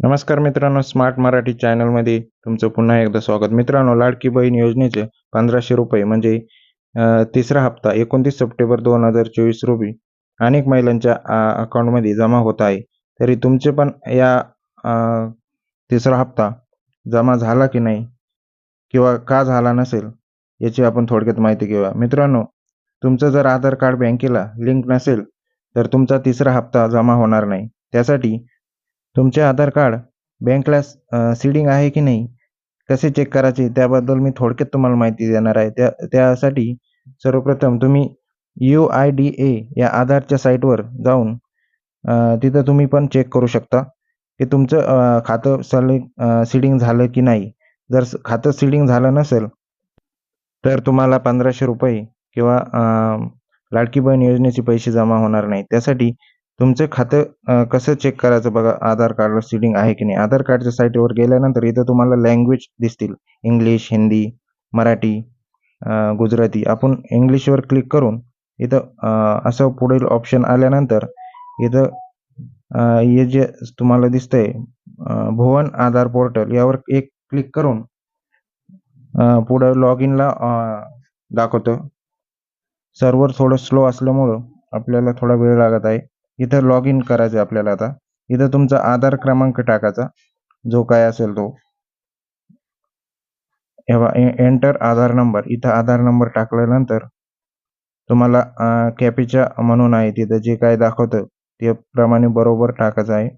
नमस्कार मित्रांनो स्मार्ट मराठी चॅनलमध्ये तुमचं पुन्हा एकदा स्वागत. मित्रांनो लाडकी बहीण योजनेचे पंधराशे रुपये म्हणजे तिसरा हप्ता एकोणतीस सप्टेंबर दोन हजार चोवीस रोजी अनेक महिलांच्या अकाउंटमध्ये जमा होत आहे. तरी तुमचे पण या तिसरा हप्ता जमा झाला की नाही? किंवा का झाला नसेल? याची आपण थोडक्यात माहिती घेऊया. मित्रांनो तुमचं जर आधार कार्ड बँकेला लिंक नसेल तर तुमचा तिसरा हप्ता जमा होणार नाही. त्यासाठी तुमचे आधार कार्ड बँकला सीडिंग आहे की नाही? कसे चेक करायचे? त्याबद्दल मी थोडक्यात तुम्हाला माहिती देणार आहे. त्या त्यासाठी सर्वप्रथम तुम्ही यू आय डी ए या आधारच्या साईटवर जाऊन तिथं तुम्ही पण चेक करू शकता की तुमचं खातं सले सीडिंग झालं की नाही. जर खातं सीडिंग झालं नसेल तर तुम्हाला पंधराशे रुपये किंवा लाडकी बहीण योजनेचे पैसे जमा होणार नाही. त्यासाठी तुमचं खातं कसं चेक करायचं बघा? आधार कार्डवर सीडिंग आहे की नाही? आधार कार्डच्या साईटवर गेल्यानंतर इथं तुम्हाला लँग्वेज दिसतील. इंग्लिश हिंदी मराठी गुजराती. आपण इंग्लिशवर क्लिक करून इथं असं पुढील ऑप्शन आल्यानंतर इथं हे जे तुम्हाला दिसतंय भुवन आधार पोर्टल यावर एक क्लिक करून पुढं लॉग इनला दाखवतं. सर्व्हर थोडं स्लो असल्यामुळं आपल्याला थोडा वेळ लागत आहे. इथं लॉग इन करायचं आहे आपल्याला आता. इथं तुमचा आधार क्रमांक टाकायचा. जो काय असेल तो. एंटर आधार नंबर इथं आधार नंबर टाकल्यानंतर तुम्हाला कॅपीच्या म्हणून आहे तिथं जे काय दाखवतं ते प्रमाणे बरोबर टाकायचं आहे.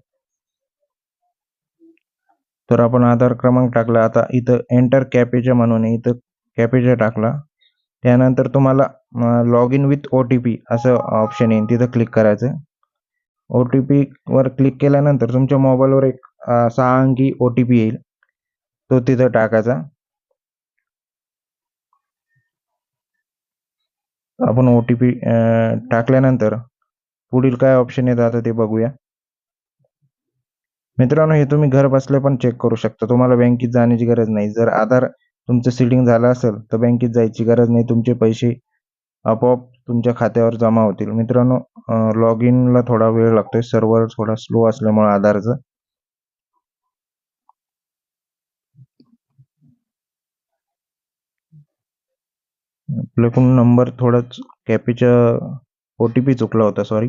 तर आपण आधार क्रमांक टाकला. आता इथं एंटर कॅपेच्या म्हणून आहे. इथं कॅपेच्या टाकला. त्यानंतर तुम्हाला log in with O T P असं ऑप्शन येईल तिथं क्लिक करायचं. ओ टी पीवर क्लिक केल्यानंतर तुमच्या मोबाईलवर एक सहा अंकी ओ टी पी येईल. तो तिथं टाकायचा. आपण ओ टी पी टाकल्यानंतर पुढील काय ऑप्शन येतं आता ते बघूया. मित्रांनो हे तुम्ही घर बसल्या पण चेक करू शकता. तुम्हाला बँकेत जाण्याची गरज नाही. जर आधार तुमचं सिडिंग झालं असेल तर बँकेत जायची गरज नाही. तुमचे पैसे आपोआप तुमच्या खात्यावर जमा होतील. मित्रांनो लॉग इनला थोडा वेळ लागतोय. सर्व्हर थोडा स्लो असल्यामुळे आधारचा. आपल्याकडून नंबर थोडाच कॅपीचा ओ टी पी चुकला होता सॉरी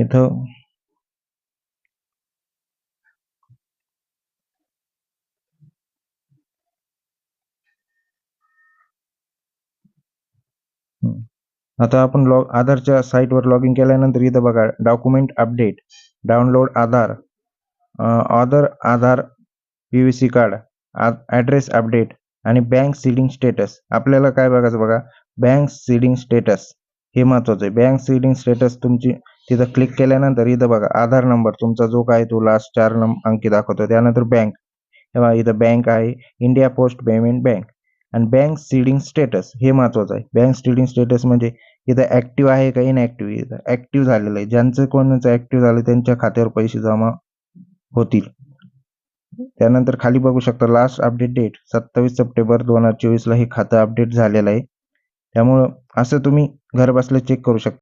इथं आता आपण लॉग आधारच्या साईटवर लॉग इन केल्यानंतर इथं बघा document update download Aadhaar other Aadhaar P V C card address update आणि बँक सीडिंग स्टेटस आपल्याला काय बघायचं बघा? बँक सीडिंग स्टेटस हे महत्वाचं आहे. बँक सीडिंग स्टेटस तुमची तिथं क्लिक केल्यानंतर इथं बघा आधार नंबर तुमचा जो काय तो लास्ट चार नंबर अंकी दाखवतो. त्यानंतर बँक तेव्हा इथं बँक आहे. इंडिया पोस्ट पेमेंट बँक आणि बँक सीडिंग स्टेटस हे महत्वाचं आहे. बँक सीडिंग स्टेटस म्हणजे इथं ऍक्टिव्ह आहे का इनऍक्टिव्ह इथं ऍक्टिव्ह झालेलं आहे. ज्यांचं कोणाचं ऍक्टिव्ह झालं त्यांच्या खात्यावर पैसे जमा होतील. त्यानंतर खाली बघू शकता लास्ट अपडेट डेट सत्तावीस सप्टेंबर दोन हजार चोवीसला हे खातं अपडेट झालेलं आहे. त्यामुळं असं तुम्ही घरबसल्या चेक करू शकता.